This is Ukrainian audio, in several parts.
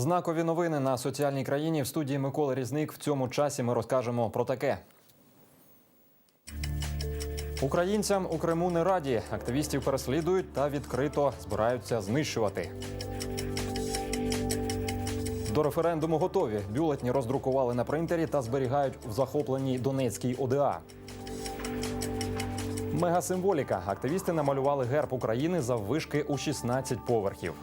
Знакові новини на соціальній країні в студії Микола Різник. В цьому часі ми розкажемо про таке. Українцям у Криму не раді. Активістів переслідують та відкрито збираються знищувати. До референдуму готові. Бюлетні роздрукували на принтері та зберігають в захопленій Донецькій ОДА. Мегасимволіка. Активісти намалювали герб України заввишки у 16 поверхів.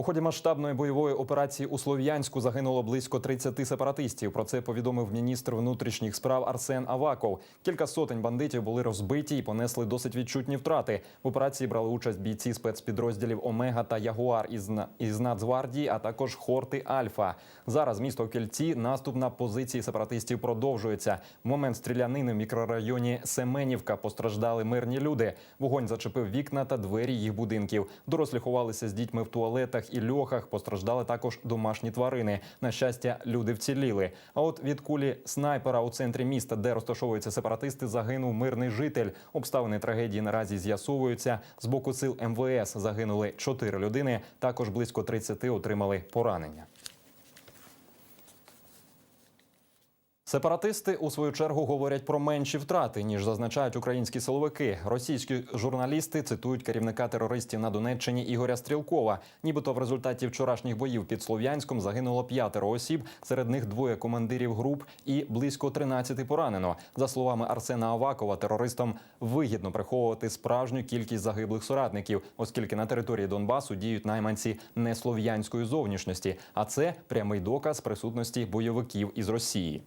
У ході масштабної бойової операції у Слов'янську загинуло близько 30 сепаратистів. Про це повідомив міністр внутрішніх справ Арсен Аваков. Кілька сотень бандитів були розбиті і понесли досить відчутні втрати. В операції брали участь бійці спецпідрозділів Омега та Ягуар із, із Нацгвардії, а також Хорти Альфа. Зараз місто Кільці наступ на позиції сепаратистів продовжується. В момент стрілянини в мікрорайоні Семенівка постраждали мирні люди. Вогонь зачепив вікна та двері їх будинків. Дорослі ховалися з дітьми в туалетах і льохах. Постраждали також домашні тварини. На щастя, люди вціліли. А от від кулі снайпера у центрі міста, де розташовуються сепаратисти, загинув мирний житель. Обставини трагедії наразі з'ясовуються. З боку сил МВС загинули чотири людини. Також близько 30 отримали поранення. Сепаратисти у свою чергу говорять про менші втрати ніж зазначають українські силовики. Російські журналісти цитують керівника терористів на Донеччині Ігоря Стрілкова. Нібито в результаті вчорашніх боїв під Слов'янськом загинуло п'ятеро осіб, серед них двоє командирів груп і близько 13 поранено. За словами Арсена Авакова, терористам вигідно приховувати справжню кількість загиблих соратників, оскільки на території Донбасу діють найманці не слов'янської зовнішності, а це прямий доказ присутності бойовиків із Росії.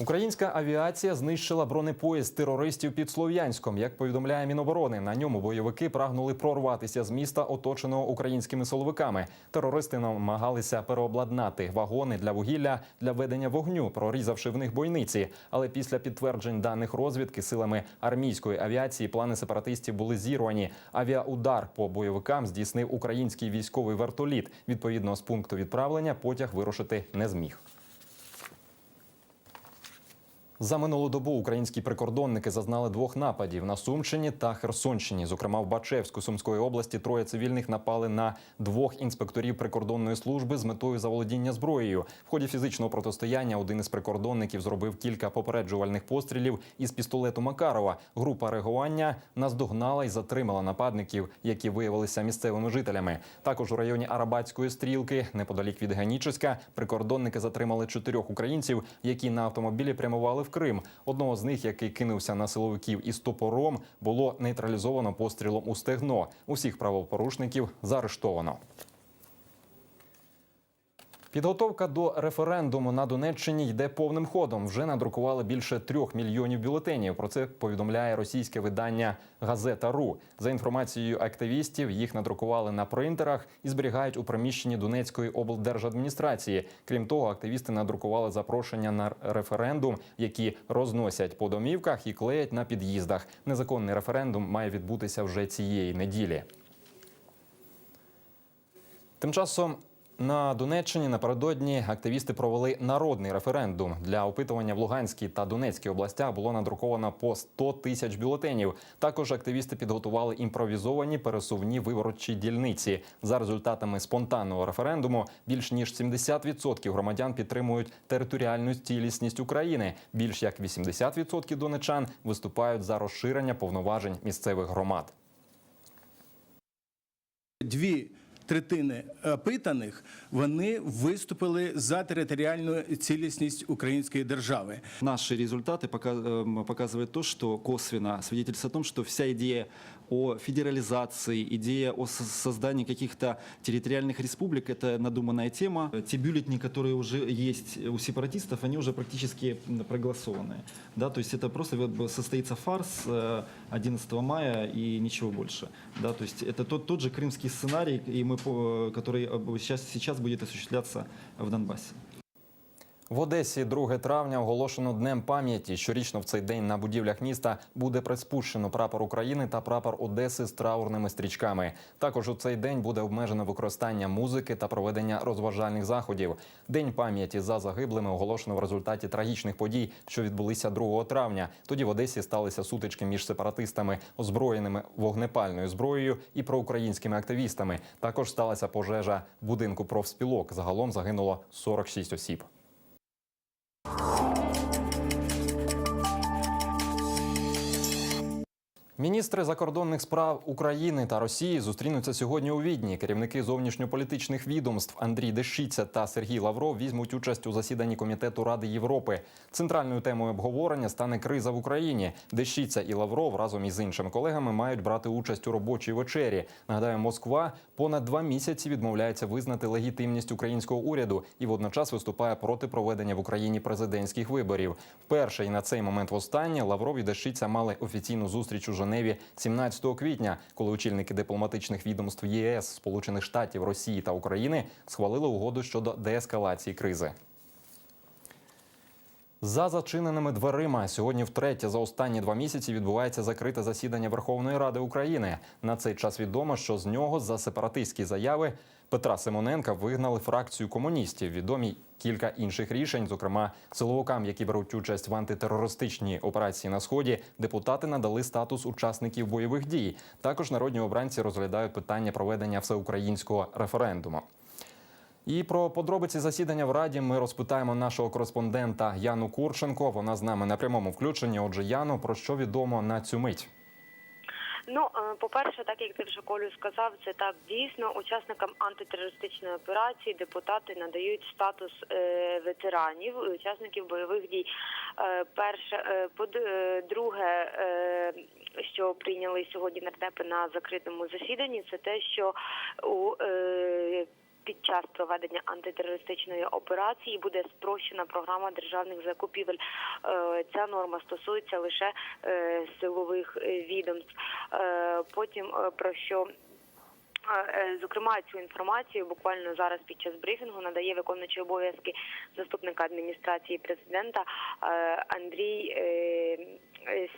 Українська авіація знищила бронепоїзд терористів під Слов'янськом. Як повідомляє Міноборони, на ньому бойовики прагнули прорватися з міста, оточеного українськими силовиками. Терористи намагалися переобладнати вагони для вугілля для ведення вогню, прорізавши в них бойниці. Але після підтверджень даних розвідки силами армійської авіації плани сепаратистів були зірвані. Авіаудар по бойовикам здійснив український військовий вертоліт. Відповідно з пункту відправлення потяг вирушити не зміг. За минулу добу українські прикордонники зазнали двох нападів на Сумщині та Херсонщині. Зокрема, в Бачевську Сумської області троє цивільних напали на двох інспекторів прикордонної служби з метою заволодіння зброєю. В ході фізичного протистояння один із прикордонників зробив кілька попереджувальних пострілів із пістолету Макарова. Група реагування наздогнала і затримала нападників, які виявилися місцевими жителями. Також у районі Арабатської стрілки, неподалік від Ганічеська, прикордонники затримали чотирьох українців, які на автомобілі прямували в Крим. Одного з них, який кинувся на силовиків із топором, було нейтралізовано пострілом у стегно. Усіх правопорушників заарештовано. Підготовка до референдуму на Донеччині йде повним ходом. Вже надрукували більше трьох мільйонів бюлетенів. Про це повідомляє російське видання Газета.ру. За інформацією активістів, їх надрукували на принтерах і зберігають у приміщенні Донецької облдержадміністрації. Крім того, активісти надрукували запрошення на референдум, які розносять по домівках і клеять на під'їздах. Незаконний референдум має відбутися вже цієї неділі. Тим часом на Донеччині напередодні активісти провели народний референдум. Для опитування в Луганській та Донецькій областях було надруковано по 100 тисяч бюлетенів. Також активісти підготували імпровізовані пересувні виборчі дільниці. За результатами спонтанного референдуму більш ніж 70% громадян підтримують територіальну цілісність України. Більш як 80% донечан виступають за розширення повноважень місцевих громад. дві третини опитаних вони виступили за територіальну цілісність української держави. Наши результаты пока- эм, показывают то, что косвенно свидетельствует о том, что вся идея о федерализации, идея о со- создании каких-то территориальных республик – это надуманная тема. Те бюллетени, которые уже есть у сепаратистов, они уже практически м, проголосованы. Да, то есть это просто вот бы состоится фарс э, 11 мая и ничего больше. Да, то есть это тот, тот же крымский сценарий, и мы, по- который э, сейчас, сейчас будет осуществляться в Донбассе. В Одесі 2 травня оголошено днем пам'яті. Щорічно в цей день на будівлях міста буде приспущено прапор України та прапор Одеси з траурними стрічками. Також у цей день буде обмежено використання музики та проведення розважальних заходів. День пам'яті за загиблими оголошено в результаті трагічних подій, що відбулися 2 травня. Тоді в Одесі сталися сутички між сепаратистами, озброєними вогнепальною зброєю і проукраїнськими активістами. Також сталася пожежа будинку профспілок. Загалом загинуло 46 осіб. Міністри закордонних справ України та Росії зустрінуться сьогодні у Відні. Керівники зовнішньополітичних відомств Андрій Дещиця та Сергій Лавров візьмуть участь у засіданні комітету Ради Європи. Центральною темою обговорення стане криза в Україні. Дещиця і Лавров разом із іншими колегами мають брати участь у робочій вечері. Нагадаю, Москва понад два місяці відмовляється визнати легітимність українського уряду і водночас виступає проти проведення в Україні президентських виборів. Вперше і на цей момент востаннє Лавров і Дещиця мали офіційну зустріч у Женеві 17 квітня, коли очільники дипломатичних відомств ЄС, Сполучених Штатів, Росії та України схвалили угоду щодо деескалації кризи. За зачиненими дверима сьогодні втретє за останні два місяці відбувається закрите засідання Верховної Ради України. На цей час відомо, що з нього за сепаратистські заяви Петра Симоненка вигнали фракцію комуністів. Відомі кілька інших рішень, зокрема силовикам, які беруть участь в антитерористичній операції на сході, депутати надали статус учасників бойових дій. Також народні обранці розглядають питання проведення всеукраїнського референдуму. І про подробиці засідання в Раді ми розпитаємо нашого кореспондента Яну Курченко. Вона з нами на прямому включенні. Отже, Яно, про що відомо на цю мить? Ну, е, по-перше, так як ти вже Колю сказав, це так дійсно учасникам антитерористичної операції депутати надають статус е, ветеранів, учасників бойових дій. Е, перше, е, друге, що прийняли сьогодні нардепи на закритому засіданні, це те, що у час проведення антитерористичної операції буде спрощена програма державних закупівель. Е, Ця норма стосується лише е, силових е, відомств. Потім про що Зокрема, цю інформацію буквально зараз під час брифінгу надає виконуючий обов'язки заступника адміністрації президента Андрій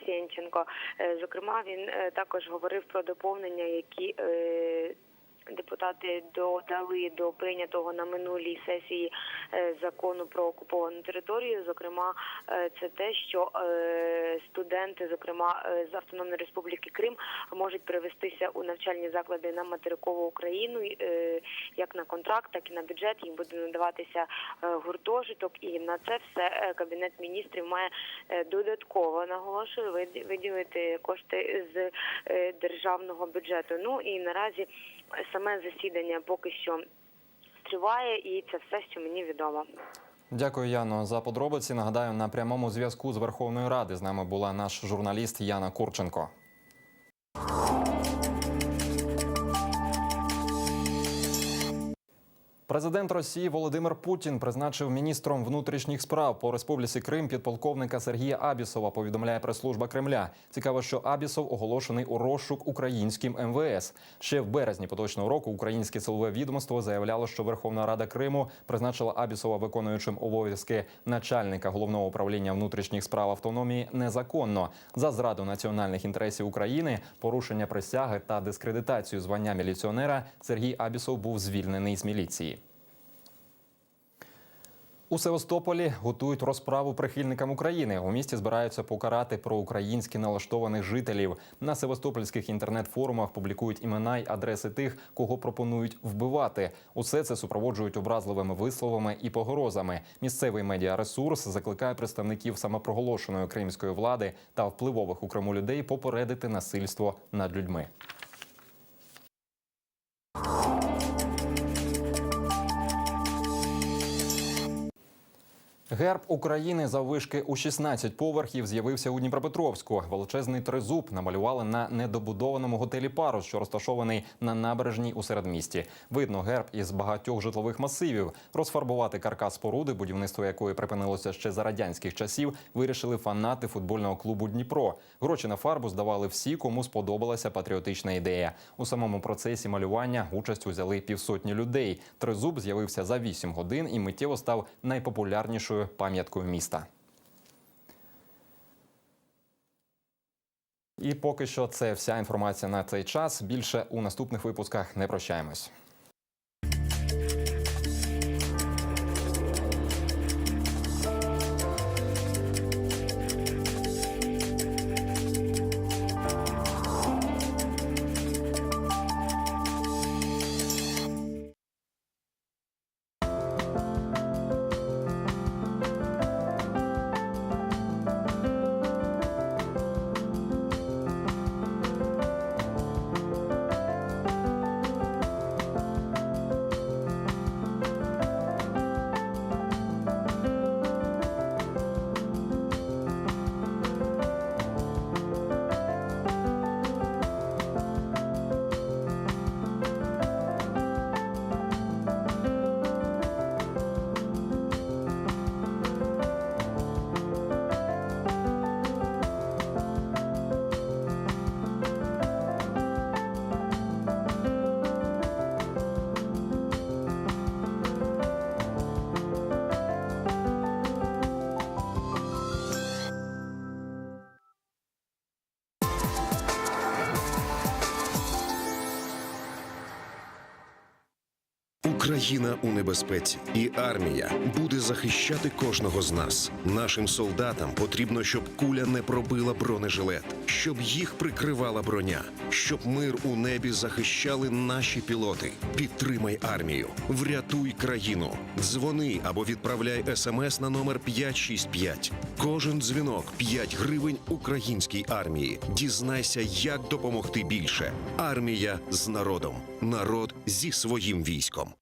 Сєнченко. Е, Зокрема, він також говорив про доповнення, які депутати додали до прийнятого на минулій сесії е, закону про окуповану територію. Зокрема, е, це те, що е, студенти, зокрема з Автономної Республіки Крим, можуть перевестися у навчальні заклади на материкову Україну як на контракт, так і на бюджет. Їм буде надаватися гуртожиток, і на це все кабінет міністрів має додатково наголошую виді- виділити кошти з державного бюджету. Ну і наразі саме засідання поки що триває, і це все, що мені відомо. Дякую, Яно, за подробиці. Нагадаю, на прямому зв'язку з Верховною Ради з нами була наш журналіст Яна Курченко. Президент Росії Володимир Путін призначив міністром внутрішніх справ по республіці Крим підполковника Сергія Абісова. Повідомляє прес-служба Кремля. Цікаво, що Абісов оголошений у розшук українським МВС. Ще в березні поточного року українське силове відомство заявляло, що Верховна Рада Криму призначила Абісова виконуючим обов'язки начальника головного управління внутрішніх справ автономії незаконно за зраду національних інтересів України, порушення присяги та дискредитацію звання міліціонера. Сергій Абісов був звільнений з міліції. У Севастополі готують розправу прихильникам України. У місті збираються покарати проукраїнськи налаштованих жителів. На севастопольських інтернет-форумах публікують імена й адреси тих, кого пропонують вбивати. Усе це супроводжують образливими висловами і погрозами. Місцевий медіаресурс закликає представників самопроголошеної кримської влади та впливових у Криму людей попередити насильство над людьми. Герб України заввишки у 16 поверхів з'явився у Дніпропетровську. Величезний тризуб намалювали на недобудованому готелі Парус, що розташований на набережній у середмісті. Видно герб із багатьох житлових масивів. Розфарбувати каркас споруди, будівництво якої припинилося ще за радянських часів, вирішили фанати футбольного клубу Дніпро. Гроші на фарбу здавали всі, кому сподобалася патріотична ідея. У самому процесі малювання участь узяли півсотні людей. Тризуб з'явився за 8 годин і миттєво став найпопулярнішою найбільшою пам'яткою міста. І поки що це вся інформація на цей час. Більше у наступних випусках не прощаємось. Україна у небезпеці, і армія буде захищати кожного з нас. Нашим солдатам потрібно, щоб куля не пробила бронежилет, щоб їх прикривала броня, щоб мир у небі захищали наші пілоти. Підтримай армію, врятуй країну. Дзвони або відправляй смс на номер 565. Кожен дзвінок 5 гривень українській армії. Дізнайся, як допомогти більше. Армія з народом, народ зі своїм військом.